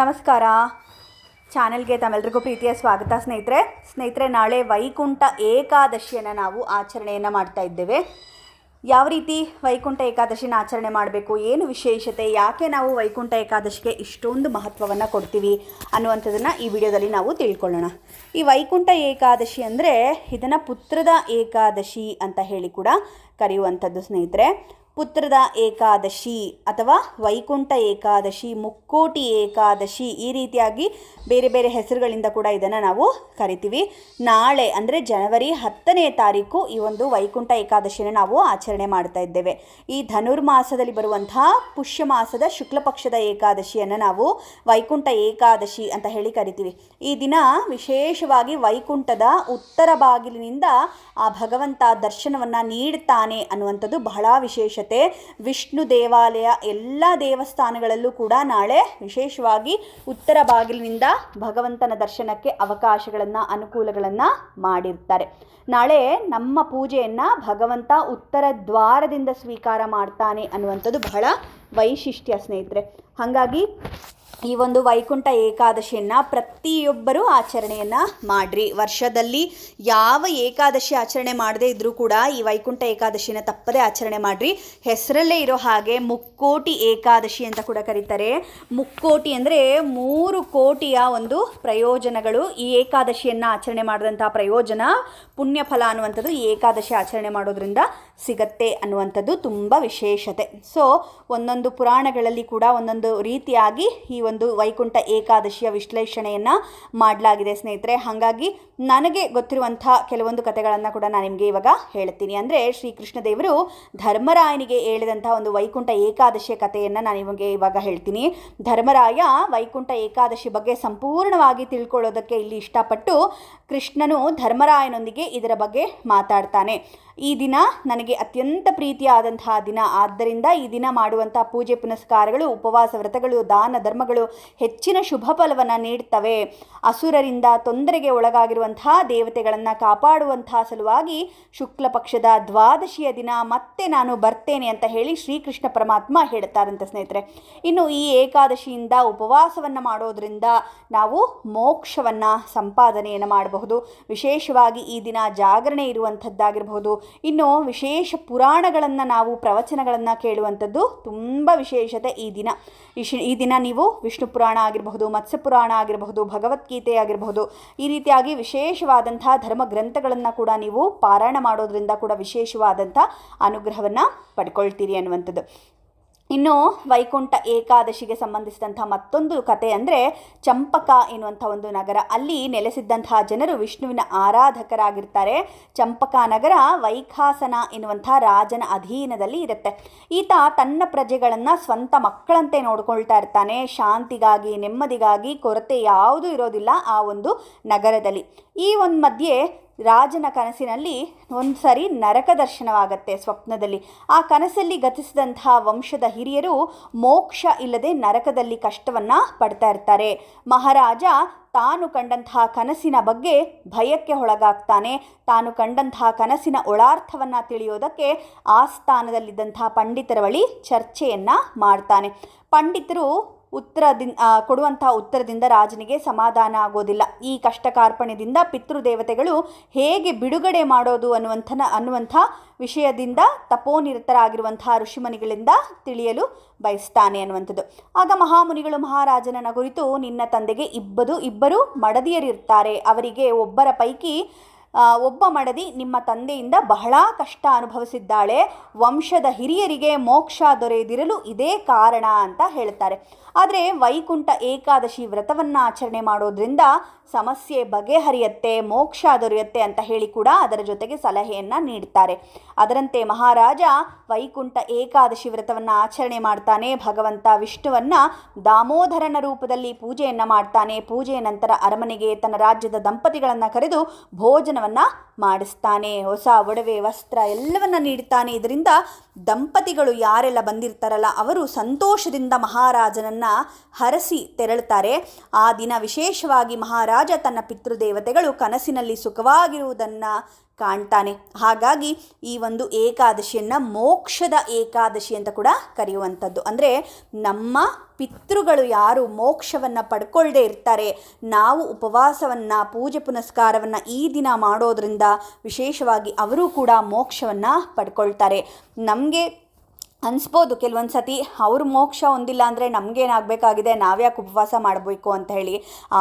ನಮಸ್ಕಾರ. ಚಾನೆಲ್ಗೆ ತಮ್ಮೆಲ್ಲರಿಗೂ ಪ್ರೀತಿಯ ಸ್ವಾಗತ ಸ್ನೇಹಿತರೆ. ಸ್ನೇಹಿತರೆ, ನಾಳೆ ವೈಕುಂಠ ಏಕಾದಶಿಯನ್ನು ನಾವು ಆಚರಣೆಯನ್ನು ಮಾಡ್ತಾ ಇದ್ದೇವೆ. ಯಾವ ರೀತಿ ವೈಕುಂಠ ಏಕಾದಶಿನ ಆಚರಣೆ ಮಾಡಬೇಕು, ಏನು ವಿಶೇಷತೆ, ಯಾಕೆ ನಾವು ವೈಕುಂಠ ಏಕಾದಶಿಗೆ ಇಷ್ಟೊಂದು ಮಹತ್ವವನ್ನು ಕೊಡ್ತೀವಿ ಅನ್ನುವಂಥದ್ದನ್ನು ಈ ವಿಡಿಯೋದಲ್ಲಿ ನಾವು ತಿಳ್ಕೊಳ್ಳೋಣ. ಈ ವೈಕುಂಠ ಏಕಾದಶಿ ಅಂದರೆ ಇದನ್ನು ಪುತ್ರದ ಏಕಾದಶಿ ಅಂತ ಹೇಳಿ ಕೂಡ ಕರೆಯುವಂಥದ್ದು ಸ್ನೇಹಿತರೆ. ಪುತ್ರದ ಏಕಾದಶಿ ಅಥವಾ ವೈಕುಂಠ ಏಕಾದಶಿ, ಮುಕ್ಕೋಟಿ ಏಕಾದಶಿ ಈ ರೀತಿಯಾಗಿ ಬೇರೆ ಬೇರೆ ಹೆಸರುಗಳಿಂದ ಕೂಡ ಇದನ್ನು ನಾವು ಕರಿತೀವಿ. ನಾಳೆ ಅಂದರೆ ಜನವರಿ ಹತ್ತನೇ ತಾರೀಕು ಈ ಒಂದು ವೈಕುಂಠ ಏಕಾದಶಿನ ನಾವು ಆಚರಣೆ ಮಾಡ್ತಾ ಇದ್ದೇವೆ. ಈ ಧನುರ್ಮಾಸದಲ್ಲಿ ಬರುವಂತಹ ಪುಷ್ಯ ಮಾಸದ ಶುಕ್ಲ ಪಕ್ಷದ ಏಕಾದಶಿಯನ್ನು ನಾವು ವೈಕುಂಠ ಏಕಾದಶಿ ಅಂತ ಹೇಳಿ ಕರಿತೀವಿ. ಈ ದಿನ ವಿಶೇಷವಾಗಿ ವೈಕುಂಠದ ಉತ್ತರ ಬಾಗಿಲಿನಿಂದ ಆ ಭಗವಂತ ದರ್ಶನವನ್ನು ನೀಡ್ತಾನೆ ಅನ್ನುವಂಥದ್ದು ಬಹಳ ವಿಶೇಷತೆ ವಿಷ್ಣು ದೇವಾಲಯ ಎಲ್ಲ ದೇವಸ್ಥಾನಗಳಲ್ಲೂ ಕೂಡ ನಾಳೆ ವಿಶೇಷವಾಗಿ ಉತ್ತರ ಬಾಗಿಲಿನಿಂದ ಭಗವಂತನ ದರ್ಶನಕ್ಕೆ ಅವಕಾಶಗಳನ್ನು, ಅನುಕೂಲಗಳನ್ನು ಮಾಡಿರ್ತಾರೆ. ನಾಳೆ ನಮ್ಮ ಪೂಜೆಯನ್ನು ಭಗವಂತ ಉತ್ತರ ದ್ವಾರದಿಂದ ಸ್ವೀಕಾರ ಮಾಡ್ತಾನೆ ಅನ್ನುವಂಥದ್ದು ಬಹಳ ವೈಶಿಷ್ಟ್ಯ ಸ್ನೇಹಿತರೆ. ಹಾಗಾಗಿ ಈ ಒಂದು ವೈಕುಂಠ ಏಕಾದಶಿಯನ್ನು ಪ್ರತಿಯೊಬ್ಬರೂ ಆಚರಣೆಯನ್ನು ಮಾಡಿರಿ. ವರ್ಷದಲ್ಲಿ ಯಾವ ಏಕಾದಶಿ ಆಚರಣೆ ಮಾಡದೇ ಇದ್ದರೂ ಕೂಡ ಈ ವೈಕುಂಠ ಏಕಾದಶಿನ ತಪ್ಪದೇ ಆಚರಣೆ ಮಾಡಿರಿ. ಹೆಸರಲ್ಲೇ ಇರೋ ಹಾಗೆ ಮುಕ್ಕೋಟಿ ಏಕಾದಶಿ ಅಂತ ಕೂಡ ಕರೀತಾರೆ. ಮುಕ್ಕೋಟಿ ಅಂದರೆ ಮೂರು ಕೋಟಿಯ ಒಂದು ಪ್ರಯೋಜನಗಳು. ಈ ಏಕಾದಶಿಯನ್ನು ಆಚರಣೆ ಮಾಡಿದಂಥ ಪ್ರಯೋಜನ ಪುಣ್ಯ ಫಲ ಅನ್ನುವಂಥದ್ದು ಈ ಏಕಾದಶಿ ಆಚರಣೆ ಮಾಡೋದ್ರಿಂದ ಸಿಗತ್ತೆ ಅನ್ನುವಂಥದ್ದು ತುಂಬ ವಿಶೇಷತೆ. ಸೊ ಒಂದೊಂದು ಪುರಾಣಗಳಲ್ಲಿ ಕೂಡ ಒಂದೊಂದು ರೀತಿಯಾಗಿ ಈ ವೈಕುಂಠ ಏಕಾದಶಿಯ ವಿಶ್ಲೇಷಣೆಯನ್ನು ಮಾಡಲಾಗಿದೆ ಸ್ನೇಹಿತರೆ. ಹಾಗಾಗಿ ನನಗೆ ಗೊತ್ತಿರುವಂಥ ಕೆಲವೊಂದು ಕಥೆಗಳನ್ನು ಕೂಡ ನಾನು ನಿಮಗೆ ಇವಾಗ ಹೇಳ್ತೀನಿ. ಅಂದರೆ ಶ್ರೀಕೃಷ್ಣ ದೇವರು ಧರ್ಮರಾಯನಿಗೆ ಹೇಳಿದಂಥ ಒಂದು ವೈಕುಂಠ ಏಕಾದಶಿಯ ಕಥೆಯನ್ನು ನಾನು ನಿಮಗೆ ಇವಾಗ ಹೇಳ್ತೀನಿ. ಧರ್ಮರಾಯ ವೈಕುಂಠ ಏಕಾದಶಿ ಬಗ್ಗೆ ಸಂಪೂರ್ಣವಾಗಿ ತಿಳ್ಕೊಳ್ಳೋದಕ್ಕೆ ಇಲ್ಲಿ ಇಷ್ಟಪಟ್ಟು ಕೃಷ್ಣನು ಧರ್ಮರಾಯನೊಂದಿಗೆ ಇದರ ಬಗ್ಗೆ ಮಾತಾಡ್ತಾನೆ. ಈ ದಿನ ನನಗೆ ಅತ್ಯಂತ ಪ್ರೀತಿಯಾದಂತಹ ದಿನ. ಆದ್ದರಿಂದ ಈ ದಿನ ಮಾಡುವಂಥ ಪೂಜೆ ಪುನಸ್ಕಾರಗಳು, ಉಪವಾಸ ವ್ರತಗಳು, ದಾನ ಧರ್ಮಗಳು ಹೆಚ್ಚಿನ ಶುಭ ಫಲವನ್ನು ನೀಡ್ತವೆ. ಅಸುರರಿಂದ ತೊಂದರೆಗೆ ಒಳಗಾಗಿರುವಂತಹ ದೇವತೆಗಳನ್ನು ಕಾಪಾಡುವಂತಹ ಸಲುವಾಗಿ ಶುಕ್ಲ ಪಕ್ಷದ ದ್ವಾದಶಿಯ ದಿನ ಮತ್ತೆ ನಾನು ಬರ್ತೇನೆ ಅಂತ ಹೇಳಿ ಶ್ರೀಕೃಷ್ಣ ಪರಮಾತ್ಮ ಹೇಳ್ತಾರಂತೆ ಸ್ನೇಹಿತರೆ. ಇನ್ನು ಈ ಏಕಾದಶಿಯಿಂದ ಉಪವಾಸವನ್ನು ಮಾಡೋದರಿಂದ ನಾವು ಮೋಕ್ಷವನ್ನು ಸಂಪಾದನೆಯನ್ನು ಮಾಡಬಹುದು. ವಿಶೇಷವಾಗಿ ಈ ದಿನ ಜಾಗರಣೆ ಇರುವಂಥದ್ದಾಗಿರಬಹುದು. ಇನ್ನು ವಿಶೇಷ ಪುರಾಣಗಳನ್ನು ನಾವು ಪ್ರವಚನಗಳನ್ನು ಕೇಳುವಂಥದ್ದು ತುಂಬ ವಿಶೇಷತೆ ಈ ದಿನ. ಈ ದಿನ ನೀವು ವಿಷ್ಣು ಪುರಾಣ ಆಗಿರಬಹುದು, ಮತ್ಸ್ಯ ಪುರಾಣ ಆಗಿರಬಹುದು, ಭಗವದ್ಗೀತೆ ಆಗಿರಬಹುದು, ಈ ರೀತಿಯಾಗಿ ವಿಶೇಷವಾದಂಥ ಧರ್ಮ ಗ್ರಂಥಗಳನ್ನು ಕೂಡ ನೀವು ಪಾರಾಯಣ ಮಾಡೋದ್ರಿಂದ ಕೂಡ ವಿಶೇಷವಾದಂಥ ಅನುಗ್ರಹವನ್ನು ಪಡ್ಕೊಳ್ತೀರಿ ಅನ್ನುವಂಥದ್ದು. ಇನ್ನು ವೈಕುಂಠ ಏಕಾದಶಿಗೆ ಸಂಬಂಧಿಸಿದಂಥ ಮತ್ತೊಂದು ಕತೆ ಅಂದರೆ ಚಂಪಕ ಎನ್ನುವಂಥ ಒಂದು ನಗರ. ಅಲ್ಲಿ ನೆಲೆಸಿದ್ದಂತಹ ಜನರು ವಿಷ್ಣುವಿನ ಆರಾಧಕರಾಗಿರ್ತಾರೆ. ಚಂಪಕ ನಗರ ವೈಖಾಸನ ಎನ್ನುವಂಥ ರಾಜನ ಅಧೀನದಲ್ಲಿ ಇರುತ್ತೆ. ಈತ ತನ್ನ ಪ್ರಜೆಗಳನ್ನು ಸ್ವಂತ ಮಕ್ಕಳಂತೆ ನೋಡ್ಕೊಳ್ತಾ ಇರ್ತಾನೆ. ಶಾಂತಿಗಾಗಿ, ನೆಮ್ಮದಿಗಾಗಿ ಕೊರತೆ ಯಾವುದೂ ಇರೋದಿಲ್ಲ ಆ ಒಂದು ನಗರದಲ್ಲಿ. ಈ ಒಂದು ಮಧ್ಯೆ ರಾಜನ ಕನಸಿನಲ್ಲಿ ಒಂದು ಸರಿ ನರಕ ದರ್ಶನವಾಗತ್ತೆ ಸ್ವಪ್ನದಲ್ಲಿ. ಆ ಕನಸಲ್ಲಿ ಗತಿಸಿದಂತಹ ವಂಶದ ಹಿರಿಯರು ಮೋಕ್ಷ ಇಲ್ಲದೆ ನರಕದಲ್ಲಿ ಕಷ್ಟವನ್ನು ಪಡ್ತಾ ಇರ್ತಾರೆ. ಮಹಾರಾಜ ತಾನು ಕಂಡಂತಹ ಕನಸಿನ ಬಗ್ಗೆ ಭಯಕ್ಕೆ ಒಳಗಾಗ್ತಾನೆ. ತಾನು ಕಂಡಂತಹ ಕನಸಿನ ಒಳಾರ್ಥವನ್ನು ತಿಳಿಯೋದಕ್ಕೆ ಆಸ್ಥಾನದಲ್ಲಿದ್ದಂತಹ ಪಂಡಿತರ ಬಳಿ ಚರ್ಚೆಯನ್ನು ಮಾಡ್ತಾನೆ. ಪಂಡಿತರು ಉತ್ತರದಿಂದ ಕೊಡುವಂತಹ ಉತ್ತರದಿಂದ ರಾಜನಿಗೆ ಸಮಾಧಾನ ಆಗೋದಿಲ್ಲ. ಈ ಕಷ್ಟ ಕಾರ್ಪಣ್ಯದಿಂದ ಪಿತೃದೇವತೆಗಳು ಹೇಗೆ ಬಿಡುಗಡೆ ಮಾಡೋದು ಅನ್ನುವಂಥ ಅನ್ನುವಂಥ ವಿಷಯದಿಂದ ತಪೋನಿರತರಾಗಿರುವಂತಹ ಋಷಿಮುನಿಗಳಿಂದ ತಿಳಿಯಲು ಬಯಸ್ತಾನೆ ಅನ್ನುವಂಥದ್ದು. ಆಗ ಮಹಾಮುನಿಗಳು ಮಹಾರಾಜನನ್ನ ಕುರಿತು ನಿನ್ನ ತಂದೆಗೆ ಇಬ್ಬದು ಇಬ್ಬರು ಮಡದಿಯರಿರ್ತಾರೆ. ಅವರಿಗೆ ಒಬ್ಬರ ಪೈಕಿ ಒಬ್ಬ ಮಡದಿ ನಿಮ್ಮ ತಂದೆಯಿಂದ ಬಹಳ ಕಷ್ಟ ಅನುಭವಿಸಿದ್ದಾಳೆ. ವಂಶದ ಹಿರಿಯರಿಗೆ ಮೋಕ್ಷ ದೊರೆಯದಿರಲು ಇದೇ ಕಾರಣ ಅಂತ ಹೇಳ್ತಾರೆ. ಆದರೆ ವೈಕುಂಠ ಏಕಾದಶಿ ವ್ರತವನ್ನು ಆಚರಣೆ ಮಾಡೋದ್ರಿಂದ ಸಮಸ್ಯೆ ಬಗೆಹರಿಯತ್ತೆ, ಮೋಕ್ಷ ದೊರೆಯುತ್ತೆ ಅಂತ ಹೇಳಿ ಕೂಡ ಅದರ ಜೊತೆಗೆ ಸಲಹೆಯನ್ನು ನೀಡ್ತಾರೆ. ಅದರಂತೆ ಮಹಾರಾಜ ವೈಕುಂಠ ಏಕಾದಶಿ ವ್ರತವನ್ನು ಆಚರಣೆ ಮಾಡ್ತಾನೆ. ಭಗವಂತ ವಿಷ್ಣುವನ್ನು ದಾಮೋದರನ ರೂಪದಲ್ಲಿ ಪೂಜೆಯನ್ನು ಮಾಡ್ತಾನೆ. ಪೂಜೆಯ ನಂತರ ಅರಮನೆಗೆ ತನ್ನ ರಾಜ್ಯದ ದಂಪತಿಗಳನ್ನು ಕರೆದು ಭೋಜನವನ್ನು ಮಾಡಿಸ್ತಾನೆ. ಹೊಸ ಒಡವೆ, ವಸ್ತ್ರ ಎಲ್ಲವನ್ನ ನೀಡ್ತಾನೆ. ಇದರಿಂದ ದಂಪತಿಗಳು ಯಾರೆಲ್ಲ ಬಂದಿರ್ತಾರಲ್ಲ, ಅವರು ಸಂತೋಷದಿಂದ ಮಹಾರಾಜನನ್ನ ಹರಸಿ ತೆರಳುತ್ತಾರೆ. ಆ ದಿನ ವಿಶೇಷವಾಗಿ ಮಹಾರಾಜ ತನ್ನ ಪಿತೃದೇವತೆಗಳು ಕನಸಿನಲ್ಲಿ ಸುಖವಾಗಿರುವುದನ್ನು ಕಾಣ್ತಾನೆ. ಹಾಗಾಗಿ ಈ ಒಂದು ಏಕಾದಶಿಯನ್ನು ಮೋಕ್ಷದ ಏಕಾದಶಿ ಅಂತ ಕೂಡ ಕರೆಯುವಂಥದ್ದು. ಅಂದರೆ ನಮ್ಮ ಪಿತೃಗಳು ಯಾರು ಮೋಕ್ಷವನ್ನು ಪಡ್ಕೊಳ್ಳದೆ ಇರ್ತಾರೆ, ನಾವು ಉಪವಾಸವನ್ನು, ಪೂಜೆ ಪುನಸ್ಕಾರವನ್ನು ಈ ದಿನ ಮಾಡೋದ್ರಿಂದ ವಿಶೇಷವಾಗಿ ಅವರು ಕೂಡ ಮೋಕ್ಷವನ್ನು ಪಡ್ಕೊಳ್ತಾರೆ. ನಮಗೆ ಅನಿಸ್ಬೋದು ಕೆಲವೊಂದು ಸತಿ ಅವ್ರ ಮೋಕ್ಷ ಹೊಂದಿಲ್ಲ ಅಂದರೆ ನಮಗೇನಾಗಬೇಕಾಗಿದೆ, ನಾವ್ಯಾಕೆ ಉಪವಾಸ ಮಾಡಬೇಕು ಅಂತ ಹೇಳಿ.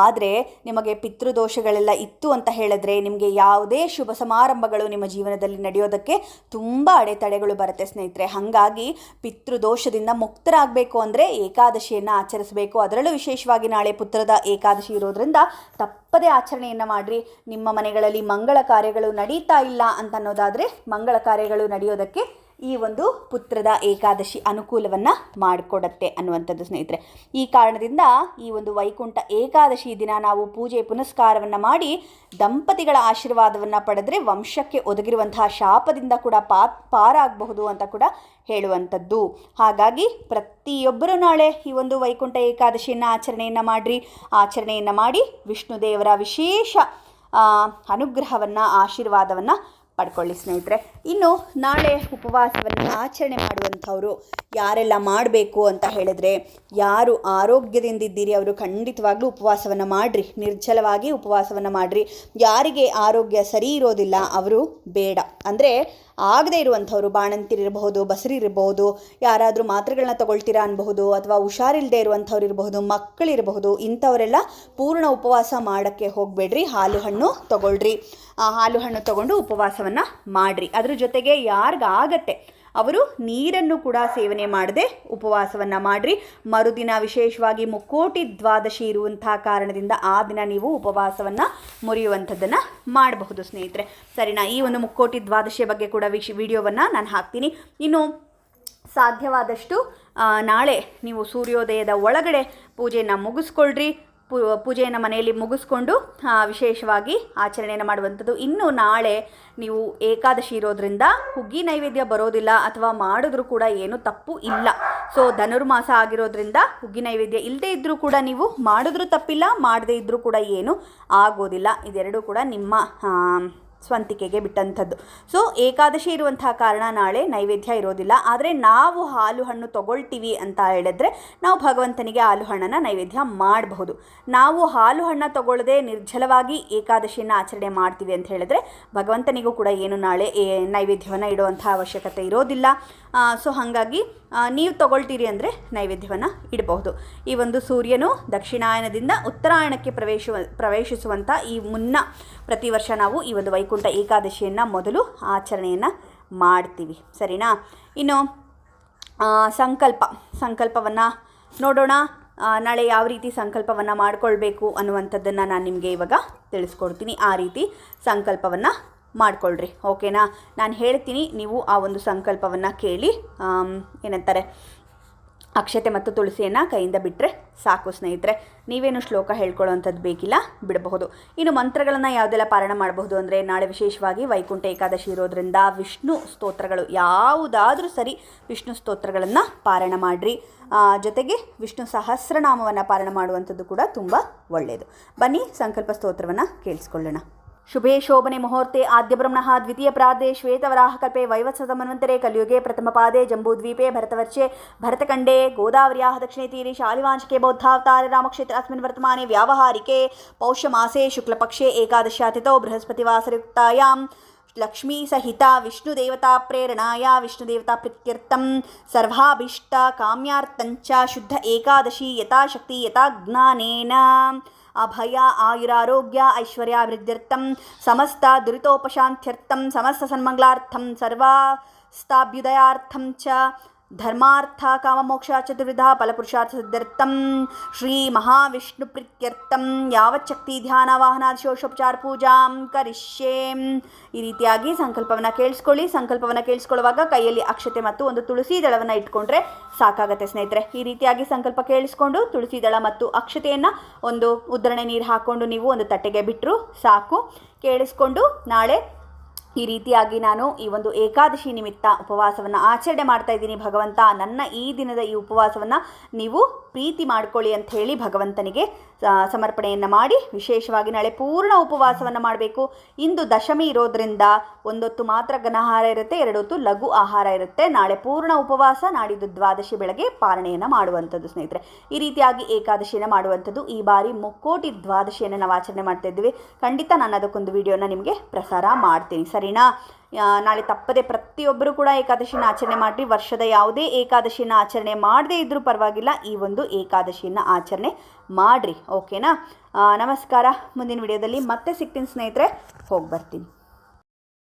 ಆದರೆ ನಿಮಗೆ ಪಿತೃದೋಷಗಳೆಲ್ಲ ಇತ್ತು ಅಂತ ಹೇಳಿದ್ರೆ ನಿಮಗೆ ಯಾವುದೇ ಶುಭ ಸಮಾರಂಭಗಳು ನಿಮ್ಮ ಜೀವನದಲ್ಲಿ ನಡೆಯೋದಕ್ಕೆ ತುಂಬ ಅಡೆತಡೆಗಳು ಬರುತ್ತೆ ಸ್ನೇಹಿತರೆ. ಹಾಗಾಗಿ ಪಿತೃದೋಷದಿಂದ ಮುಕ್ತರಾಗಬೇಕು ಅಂದರೆ ಏಕಾದಶಿಯನ್ನು ಆಚರಿಸಬೇಕು. ಅದರಲ್ಲೂ ವಿಶೇಷವಾಗಿ ನಾಳೆ ಪುತ್ರದ ಏಕಾದಶಿ ಇರೋದ್ರಿಂದ ತಪ್ಪದೇ ಆಚರಣೆಯನ್ನು ಮಾಡಿರಿ. ನಿಮ್ಮ ಮನೆಗಳಲ್ಲಿ ಮಂಗಳ ಕಾರ್ಯಗಳು ನಡೀತಾ ಇಲ್ಲ ಅಂತ ಅನ್ನೋದಾದರೆ ಮಂಗಳ ಕಾರ್ಯಗಳು ನಡೆಯೋದಕ್ಕೆ ಈ ಒಂದು ಪುತ್ರದ ಏಕಾದಶಿ ಅನುಕೂಲವನ್ನು ಮಾಡಿಕೊಡತ್ತೆ ಅನ್ನುವಂಥದ್ದು ಸ್ನೇಹಿತರೆ. ಈ ಕಾರಣದಿಂದ ಈ ಒಂದು ವೈಕುಂಠ ಏಕಾದಶಿ ದಿನ ನಾವು ಪೂಜೆ ಪುನಸ್ಕಾರವನ್ನು ಮಾಡಿ ದಂಪತಿಗಳ ಆಶೀರ್ವಾದವನ್ನು ಪಡೆದ್ರೆ ವಂಶಕ್ಕೆ ಒದಗಿರುವಂತಹ ಶಾಪದಿಂದ ಕೂಡ ಪಾ, ಪಾರಾಗಬಹುದು ಅಂತ ಕೂಡ ಹೇಳುವಂಥದ್ದು. ಹಾಗಾಗಿ ಪ್ರತಿಯೊಬ್ಬರು ನಾಳೆ ಈ ಒಂದು ವೈಕುಂಠ ಏಕಾದಶಿಯನ್ನು ಆಚರಣೆಯನ್ನು ಮಾಡಿರಿ. ಆಚರಣೆಯನ್ನು ಮಾಡಿ ವಿಷ್ಣು ದೇವರ ವಿಶೇಷ ಅನುಗ್ರಹವನ್ನು, ಆಶೀರ್ವಾದವನ್ನು ಪಡ್ಕೊಳ್ಳಿ ಸ್ನೇಹಿತರೆ. ಇನ್ನು ನಾಳೆ ಉಪವಾಸವನ್ನು ಆಚರಣೆ ಮಾಡುವಂಥವರು ಯಾರೆಲ್ಲ ಮಾಡಬೇಕು ಅಂತ ಹೇಳಿದ್ರೆ, ಯಾರು ಆರೋಗ್ಯದಿಂದ ಇದ್ದೀರಿ ಅವರು ಖಂಡಿತವಾಗ್ಲೂ ಉಪವಾಸವನ್ನು ಮಾಡಿರಿ, ನಿರ್ಜಲವಾಗಿ ಉಪವಾಸವನ್ನು ಮಾಡಿರಿ. ಯಾರಿಗೆ ಆರೋಗ್ಯ ಸರಿ ಇರೋದಿಲ್ಲ, ಅವರು ಬೇಡ. ಅಂದರೆ ಆಗದೇ ಇರುವಂಥವ್ರು ಬಾಣಂತಿರಿರಬಹುದು ಬಸರಿರಬಹುದು ಯಾರಾದರೂ ಮಾತ್ರೆಗಳನ್ನ ತಗೊಳ್ತೀರಾ ಅನ್ಬಹುದು, ಅಥವಾ ಹುಷಾರಿಲ್ಲದೆ ಇರುವಂಥವ್ರು ಇರಬಹುದು ಮಕ್ಕಳಿರಬಹುದು ಇಂಥವರೆಲ್ಲ ಪೂರ್ಣ ಉಪವಾಸ ಮಾಡೋಕ್ಕೆ ಹೋಗಬೇಡ್ರಿ ಹಾಲು ಹಣ್ಣು ತಗೊಳ್ರಿ. ಆ ಹಾಲು ಹಣ್ಣು ತಗೊಂಡು ಉಪವಾಸವನ್ನು ಮಾಡಿರಿ. ಅದ್ರ ಜೊತೆಗೆ ಯಾರಿಗಾಗತ್ತೆ ಅವರು ನೀರನ್ನು ಕೂಡ ಸೇವನೆ ಮಾಡದೆ ಉಪವಾಸವನ್ನು ಮಾಡಿರಿ. ಮರುದಿನ ವಿಶೇಷವಾಗಿ ಮುಕ್ಕೋಟಿ ದ್ವಾದಶಿ ಇರುವಂತಹ ಕಾರಣದಿಂದ ಆ ದಿನ ನೀವು ಉಪವಾಸವನ್ನು ಮುರಿಯುವಂಥದ್ದನ್ನು ಮಾಡಬಹುದು, ಸ್ನೇಹಿತರೆ. ಸರಿನಾ, ಈ ಒಂದು ಮುಕ್ಕೋಟಿ ದ್ವಾದಶಿಯ ಬಗ್ಗೆ ಕೂಡ ವಿಶ್ ವಿಡಿಯೋವನ್ನು ನಾನು ಹಾಕ್ತೀನಿ. ಇನ್ನು ಸಾಧ್ಯವಾದಷ್ಟು ನಾಳೆ ನೀವು ಸೂರ್ಯೋದಯದ ಒಳಗಡೆ ಪೂಜೆಯನ್ನು ಮುಗಿಸ್ಕೊಳ್ರಿ. ಪೂಜೆಯನ್ನು ಮನೆಯಲ್ಲಿ ಮುಗಿಸ್ಕೊಂಡು ವಿಶೇಷವಾಗಿ ಆಚರಣೆಯನ್ನು ಮಾಡುವಂಥದ್ದು. ಇನ್ನು ನಾಳೆ ನೀವು ಏಕಾದಶಿ ಇರೋದ್ರಿಂದ ಹುಗ್ಗಿ ನೈವೇದ್ಯ ಬರೋದಿಲ್ಲ ಅಥವಾ ಮಾಡಿದ್ರೂ ಕೂಡ ಏನು ತಪ್ಪು ಇಲ್ಲ. ಸೊ, ಧನುರ್ಮಾಸ ಆಗಿರೋದ್ರಿಂದ ಹುಗ್ಗಿ ನೈವೇದ್ಯ ಇಲ್ಲದೇ ಇದ್ದರೂ ಕೂಡ ನೀವು ಮಾಡಿದ್ರೂ ತಪ್ಪಿಲ್ಲ, ಮಾಡದೇ ಇದ್ದರೂ ಕೂಡ ಏನು ಆಗೋದಿಲ್ಲ. ಇದೆರಡೂ ಕೂಡ ನಿಮ್ಮ ಸ್ವಂತಿಕೆಗೆ ಬಿಟ್ಟಂಥದ್ದು. ಸೊ ಏಕಾದಶಿ ಇರುವಂತಹ ಕಾರಣ ನಾಳೆ ನೈವೇದ್ಯ ಇರೋದಿಲ್ಲ. ಆದರೆ ನಾವು ಹಾಲು ಹಣ್ಣು ತಗೊಳ್ತೀವಿ ಅಂತ ಹೇಳಿದ್ರೆ ನಾವು ಭಗವಂತನಿಗೆ ಹಾಲು ಹಣ್ಣನ್ನು ನೈವೇದ್ಯ ಮಾಡಬಹುದು. ನಾವು ಹಾಲು ಹಣ್ಣು ತಗೊಳ್ಳದೆ ನಿರ್ಜಲವಾಗಿ ಏಕಾದಶಿಯನ್ನು ಆಚರಣೆ ಮಾಡ್ತೀವಿ ಅಂತ ಹೇಳಿದ್ರೆ ಭಗವಂತನಿಗೂ ಕೂಡ ಏನು ನಾಳೆ ನೈವೇದ್ಯವನ್ನು ಇಡುವಂಥ ಅವಶ್ಯಕತೆ ಇರೋದಿಲ್ಲ. ಸೊ ಹಾಗಾಗಿ ನೀವು ತಗೊಳ್ತೀರಿ ಅಂದರೆ ನೈವೇದ್ಯವನ್ನು ಇಡಬಹುದು. ಈ ಒಂದು ಸೂರ್ಯನು ದಕ್ಷಿಣಾಯನದಿಂದ ಉತ್ತರಾಯಣಕ್ಕೆ ಪ್ರವೇಶ ಪ್ರವೇಶಿಸುವಂಥ ಈ ಮುನ್ನ ಪ್ರತಿ ವರ್ಷ ನಾವು ಈ ಒಂದು ವೈಕುಂಠ ಏಕಾದಶಿಯನ್ನು ಮೊದಲು ಆಚರಣೆಯನ್ನು ಮಾಡ್ತೀವಿ. ಸರಿನಾ? ಇನ್ನು ಸಂಕಲ್ಪ. ಸಂಕಲ್ಪವನ್ನು ನೋಡೋಣ. ನಾಳೆ ಯಾವ ರೀತಿ ಸಂಕಲ್ಪವನ್ನು ಮಾಡಿಕೊಳ್ಬೇಕು ಅನ್ನುವಂಥದ್ದನ್ನು ನಾನು ನಿಮಗೆ ಇವಾಗ ತಿಳಿಸ್ಕೊಡ್ತೀನಿ. ಆ ರೀತಿ ಸಂಕಲ್ಪವನ್ನು ಮಾಡ್ಕೊಳ್ರಿ. ಓಕೆನಾ? ನಾನು ಹೇಳ್ತೀನಿ, ನೀವು ಆ ಒಂದು ಸಂಕಲ್ಪವನ್ನು ಕೇಳಿ ಏನಂತಾರೆ ಅಕ್ಷತೆ ಮತ್ತು ತುಳಸಿಯನ್ನು ಕೈಯಿಂದ ಬಿಟ್ಟರೆ ಸಾಕು ಸ್ನೇಹಿತರೆ, ನೀವೇನು ಶ್ಲೋಕ ಹೇಳ್ಕೊಳ್ಳೋವಂಥದ್ದು ಬೇಕಿಲ್ಲ, ಬಿಡಬಹುದು. ಇನ್ನು ಮಂತ್ರಗಳನ್ನು ಯಾವುದೆಲ್ಲ ಪಾರಣ ಮಾಡಬಹುದು ಅಂದರೆ ನಾಳೆ ವಿಶೇಷವಾಗಿ ವೈಕುಂಠ ಏಕಾದಶಿ ಇರೋದ್ರಿಂದ ವಿಷ್ಣು ಸ್ತೋತ್ರಗಳು, ಯಾವುದಾದ್ರೂ ಸರಿ ವಿಷ್ಣು ಸ್ತೋತ್ರಗಳನ್ನು ಪಾರಣ ಮಾಡಿರಿ. ಜೊತೆಗೆ ವಿಷ್ಣು ಸಹಸ್ರನಾಮವನ್ನು ಪಾರಣ ಮಾಡುವಂಥದ್ದು ಕೂಡ ತುಂಬ ಒಳ್ಳೆಯದು ಬನ್ನಿ ಸಂಕಲ್ಪ ಸ್ತೋತ್ರವನ್ನು ಕೇಳಿಸ್ಕೊಳ್ಳೋಣ. ಶುಭೇ ಶೋಭನೆ ಮುಹೂರ್ತೆ ಆದ್ಯ ಬ್ರಹ್ಮಣಃ ದ್ವಿತೀಯ ಪ್ರಾದೇ ಶ್ವೇತವರಾಹಕಲ್ಪೆ ವೈವತ್ಸದ ಮನ್ವಂತರೆ ಕಲಿಯುಗೆ ಪ್ರಥಮ ಪಾದೆ ಜಂಬೂದ್ವೀಪೆ ಭರತವರ್ಷೆ ಭರತಖಂಡೇ ಗೋದಾವರ್ಯಾಃ ದಕ್ಷಿಣೆ ತೀರೆ ಶಾಲಿವಾಂಶಿಕೆ ಬೌದ್ಧಾವತಾರ ರಾಮಕ್ಷೇತ್ರ ಅಸ್ಮಿನ್ ವರ್ತಮಾನೆ ವ್ಯಾವಹಾರಿಕೆ ಪೌಷ್ಯಮಾಸೆ ಶುಕ್ಲಪಕ್ಷೆ ಏಕಾದಶಾತಿಥೌ ಬೃಹಸ್ಪತಿವಾಸರಯುಕ್ತಾಯಾಂ లక్ష్మీసహిత విష్ణుదేవతా ప్రేరణాయ విష్ణుదేవతా ప్రత్యర్థం సర్వాభీష్ట కామ్యార్థంచ శుద్ధ ఏకాదశి యథాశక్తి యథాజ్ఞానేన ಅಭಯ ಆಯುರಾರೋಗ್ಯ ಐಶ್ವರ್ಯಾಭಿವೃದ್ಧರ್ಥಂ ಸಮಸ್ತ ದುರಿತೋಪಶಾಂತ್ಯರ್ಥಂ ಸಮಸ್ತ ಸನ್ಮಂಗಲಾರ್ಥಂ ಸರ್ವಾಸ್ತಾಭ್ಯುದಯಾರ್ಥಂ ಚ ಧರ್ಮಾರ್ಥ ಕಾಮಮೋಕ್ಷ ಚತುರ್ವಿಧ ಫಲಪುರುಷಾರ್ಥ ಸಿದ್ಧರ್ಥಂ ಶ್ರೀ ಮಹಾವಿಷ್ಣು ಪ್ರೀತ್ಯರ್ಥಂ ಯಾವಚ್ಛಕ್ತಿ ಧ್ಯಾನ ವಾಹನಾದಿಶೋಷೋಪಚಾರ ಪೂಜಾಂ ಕರಿಷ್ಯೆ ಈ ರೀತಿಯಾಗಿ ಸಂಕಲ್ಪವನ್ನು ಕೇಳಿಸ್ಕೊಳ್ಳಿ. ಸಂಕಲ್ಪವನ್ನು ಕೇಳಿಸ್ಕೊಳ್ಳುವಾಗ ಕೈಯಲ್ಲಿ ಅಕ್ಷತೆ ಮತ್ತು ಒಂದು ತುಳಸಿ ದಳವನ್ನು ಇಟ್ಕೊಂಡ್ರೆ ಸಾಕಾಗತ್ತೆ ಸ್ನೇಹಿತರೆ. ಈ ರೀತಿಯಾಗಿ ಸಂಕಲ್ಪ ಕೇಳಿಸ್ಕೊಂಡು ತುಳಸಿ ದಳ ಮತ್ತು ಅಕ್ಷತೆಯನ್ನು ಒಂದು ಉದ್ದರಣೆ ನೀರು ಹಾಕ್ಕೊಂಡು ನೀವು ಒಂದು ತಟ್ಟೆಗೆ ಬಿಟ್ಟರು ಸಾಕು. ಕೇಳಿಸ್ಕೊಂಡು ನಾಳೆ ಈ ರೀತಿಯಾಗಿ ನಾನು ಈ ಒಂದು ಏಕಾದಶಿ ನಿಮಿತ್ತ ಉಪವಾಸವನ್ನು ಆಚರಣೆ ಮಾಡ್ತಾ ಇದ್ದೀನಿ ಭಗವಂತ. ನನ್ನ ಈ ದಿನದ ಈ ಉಪವಾಸವನ್ನು ನೀವು ಪ್ರೀತಿ ಮಾಡ್ಕೊಳ್ಳಿ ಅಂತ ಹೇಳಿ ಭಗವಂತನಿಗೆ ಸಮರ್ಪಣೆಯನ್ನು ಮಾಡಿ ವಿಶೇಷವಾಗಿ ನಾಳೆ ಪೂರ್ಣ ಉಪವಾಸವನ್ನು ಮಾಡಬೇಕು. ಇಂದು ದಶಮಿ ಇರೋದ್ರಿಂದ ಒಂದೊತ್ತು ಮಾತ್ರ ಘನಾಹಾರ ಇರುತ್ತೆ ಎರಡೊತ್ತು ಲಘು ಆಹಾರ ಇರುತ್ತೆ. ನಾಳೆ ಪೂರ್ಣ ಉಪವಾಸ, ನಾಡಿದ್ದು ದ್ವಾದಶಿ ಬೆಳಗ್ಗೆ ಪಾರಣೆಯನ್ನು ಮಾಡುವಂಥದ್ದು ಸ್ನೇಹಿತರೆ. ಈ ರೀತಿಯಾಗಿ ಏಕಾದಶಿಯನ್ನು ಮಾಡುವಂಥದ್ದು ಈ ಬಾರಿ ಮುಕ್ಕೋಟಿ ದ್ವಾದಶಿಯನ್ನು ನಾವು ಆಚರಣೆ ಮಾಡ್ತಾ ಇದ್ದೀವಿ. ಖಂಡಿತ ನಾನು ಅದಕ್ಕೊಂದು ವಿಡಿಯೋನ ನಿಮಗೆ ಪ್ರಸಾರ ಮಾಡ್ತೀನಿ. ಸರಿನಾ? ನಾಳೆ ತಪ್ಪದೆ ಪ್ರತಿಯೊಬ್ಬರು ಕೂಡ ಏಕಾದಶಿನ ಆಚರಣೆ ಮಾಡಿರಿ. ವರ್ಷದ ಯಾವುದೇ ಏಕಾದಶಿನ ಆಚರಣೆ ಮಾಡದೇ ಇದ್ದರೂ ಪರವಾಗಿಲ್ಲ. ಈ ಒಂದು ಏಕಾದಶಿನ ಆಚರಣೆ ಮಾಡಿರಿ. ಓಕೆನಾ? ನಮಸ್ಕಾರ. ಮುಂದಿನ ವಿಡಿಯೋದಲ್ಲಿ ಮತ್ತೆ ಸಿಗ್ತೀನಿ ಸ್ನೇಹಿತರೆ. ಹೋಗಿ ಬರ್ತೀನಿ.